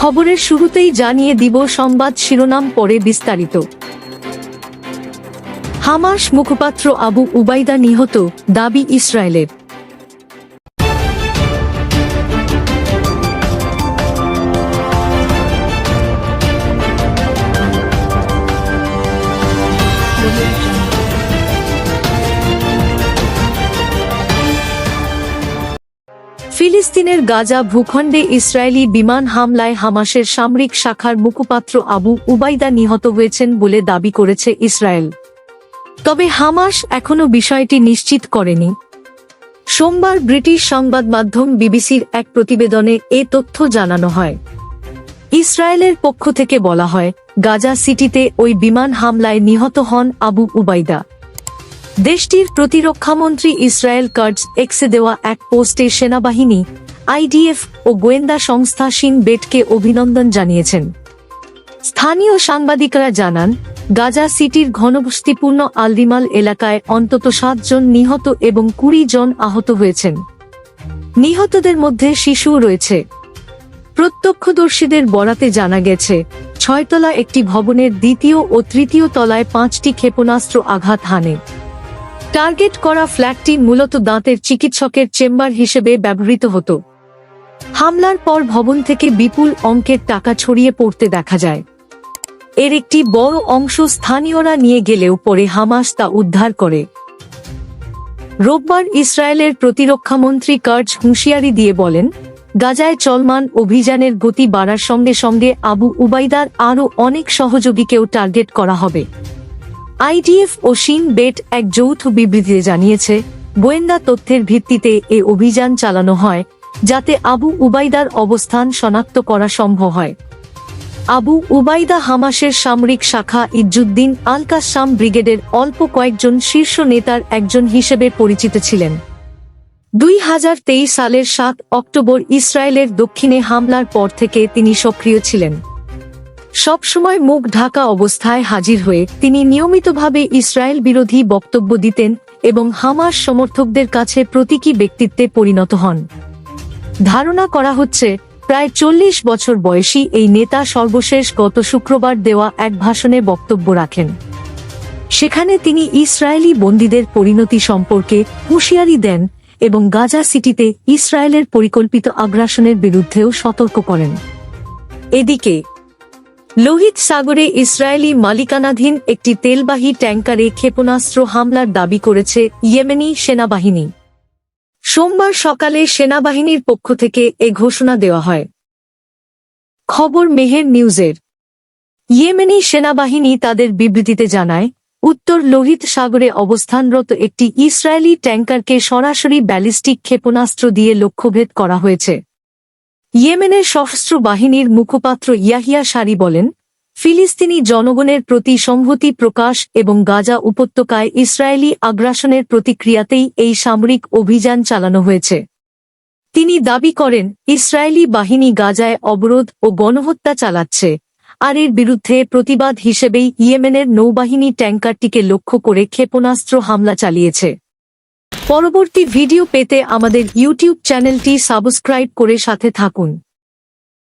খবরের শুরুতেই জানিয়ে দিব সংবাদ শিরোনাম পরে বিস্তারিত। হামাস মুখপাত্র আবু উবাইদা নিহত, দাবি ইসরায়েলের। ফিলিস্তিনের গাজা ভূখণ্ডে ইসরায়েলি বিমান হামলায় হামাসের সামরিক শাখার মুখপাত্র আবু উবাইদা নিহত হয়েছেন বলে দাবি করেছে ইসরায়েল। তবে হামাস এখনও বিষয়টি নিশ্চিত করেনি। সোমবার ব্রিটিশ সংবাদ মাধ্যম বিবিসির এক প্রতিবেদনে এ তথ্য জানানো হয়। ইসরায়েলের পক্ষ থেকে বলা হয়, গাজা সিটিতে ওই বিমান হামলায় নিহত হন আবু উবাইদা। দেশটির প্রতিরক্ষামন্ত্রী ইসরায়েল কার্ডস এক্সে দেওয়া এক পোস্টে সেনাবাহিনী, আইডিএফ ও গোয়েন্দা সংস্থা সিন বেটকে অভিনন্দন জানিয়েছেন। স্থানীয় সাংবাদিকরা জানান, গাজা সিটির ঘনবস্তিপূর্ণ আলদিমাল এলাকায় অন্তত সাতজন নিহত এবং কুড়ি জন আহত হয়েছেন। নিহতদের মধ্যে শিশুও রয়েছে। প্রত্যক্ষদর্শীদের বরাতে জানা গেছে, ছয়তলা একটি ভবনের দ্বিতীয় ও তৃতীয় তলায় পাঁচটি ক্ষেপণাস্ত্র আঘাত হানে। টার্গেট করা ফ্ল্যাটটি মূলত দাঁতের চিকিৎসকের চেম্বার হিসেবে ব্যবহৃত হতো। হামলার পর ভবন থেকে বিপুল অঙ্কের টাকা ছড়িয়ে পড়তে দেখা যায়। এর একটি বড় অংশ স্থানীয়রা নিয়ে গেলেও পরে হামাস তা উদ্ধার করে। রোববার ইসরায়েলের প্রতিরক্ষামন্ত্রী কার্জ হুঁশিয়ারি দিয়ে বলেন, গাজায় চলমান অভিযানের গতি বাড়ার সঙ্গে সঙ্গে আবু উবাইদার আরও অনেক সহযোগীকেও টার্গেট করা হবে। আইডিএফ ও শিন বেট এক যৌথ বিবৃতিতে জানিয়েছে, গোয়েন্দা তথ্যের ভিত্তিতে এ অভিযান চালানো হয়, যাতে আবু উবাইদার অবস্থান শনাক্ত করা সম্ভব হয়। আবু উবাইদা হামাসের সামরিক শাখা ইজ্জুদ্দিন আল কাসাম ব্রিগেডের অল্প কয়েকজন শীর্ষ নেতার একজন হিসেবে পরিচিত ছিলেন। দুই হাজার তেইশ সালের সাত অক্টোবর ইসরায়েলের দক্ষিণে হামলার পর থেকে তিনি সক্রিয় ছিলেন। সবসময় মুখ ঢাকা অবস্থায় হাজির হয়ে তিনি নিয়মিতভাবে ইসরায়েল বিরোধী বক্তব্য দিতেন এবং হামাস সমর্থকদের কাছে প্রতীকী ব্যক্তিত্বে পরিণত হন। ধারণা করা হচ্ছে, প্রায় চল্লিশ বছর বয়সী এই নেতা সর্বশেষ গত শুক্রবার দেওয়া এক ভাষণে বক্তব্য রাখেন। সেখানে তিনি ইসরায়েলি বন্দীদের পরিণতি সম্পর্কে হুঁশিয়ারি দেন এবং গাজা সিটিতে ইসরায়েলের পরিকল্পিত আগ্রাসনের বিরুদ্ধেও সতর্ক করেন। এদিকে লোহিত সাগরে ইসরায়েলি মালিকানাধীন একটি তেলবাহী ট্যাঙ্কারে ক্ষেপণাস্ত্র হামলার দাবি করেছে ইয়েমেনি সেনাবাহিনী। সোমবার সকালে সেনাবাহিনীর পক্ষ থেকে এ ঘোষণা দেওয়া হয়। খবর মেহের নিউজের। ইয়েমেনি সেনাবাহিনী তাদের বিবৃতিতে জানায়, উত্তর লোহিত সাগরে অবস্থানরত একটি ইসরায়েলি ট্যাঙ্কারকে সরাসরি ব্যালিস্টিক ক্ষেপণাস্ত্র দিয়ে লক্ষ্যভেদ করা হয়েছে। ইয়েমেনের সশস্ত্র বাহিনীর মুখপাত্র ইয়াহিয়া সারি বলেন, ফিলিস্তিনি জনগণের প্রতি সংহতি প্রকাশ এবং গাজা উপত্যকায় ইসরায়েলি আগ্রাসনের প্রতিক্রিয়াতেই এই সামরিক অভিযান চালানো হয়েছে। তিনি দাবি করেন, ইসরায়েলি বাহিনী গাজায় অবরোধ ও গণহত্যা চালাচ্ছে, আর এর বিরুদ্ধে প্রতিবাদ হিসেবেই ইয়েমেনের নৌবাহিনী ট্যাঙ্কারটিকে লক্ষ্য করে ক্ষেপণাস্ত্র হামলা চালিয়েছে। পরবর্তী ভিডিও পেতে আমাদের ইউটিউব চ্যানেলটি সাবস্ক্রাইব করে সাথে থাকুন।